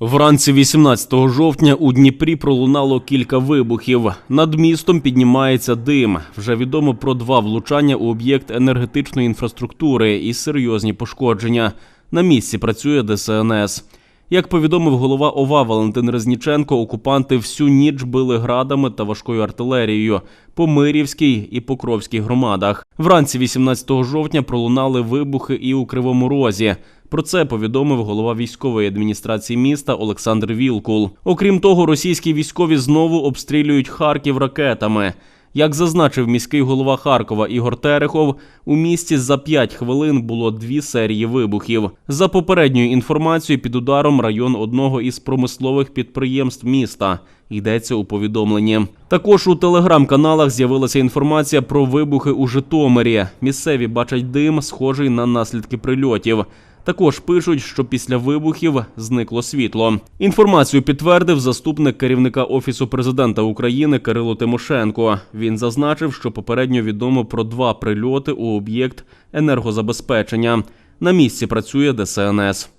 Вранці 18 жовтня у Дніпрі пролунало кілька вибухів. Над містом піднімається дим. Вже відомо про два влучання у об'єкт енергетичної інфраструктури і серйозні пошкодження. На місці працює ДСНС. Як повідомив голова ОВА Валентин Резніченко, окупанти всю ніч били градами та важкою артилерією по Мирівській і Покровській громадах. Вранці 18 жовтня пролунали вибухи і у Кривому Розі. Про це повідомив голова військової адміністрації міста Олександр Вілкул. Окрім того, російські військові знову обстрілюють Харків ракетами. Як зазначив міський голова Харкова Ігор Терехов, у місті за 5 хвилин було дві серії вибухів. За попередньою інформацією, під ударом район одного із промислових підприємств міста. Йдеться у повідомленні. Також у телеграм-каналах з'явилася інформація про вибухи у Житомирі. Місцеві бачать дим, схожий на наслідки прильотів. Також пишуть, що після вибухів зникло світло. Інформацію підтвердив заступник керівника офісу президента України Кирило Тимошенко. Він зазначив, що попередньо відомо про два прильоти у об'єкт енергозабезпечення. На місці працює ДСНС.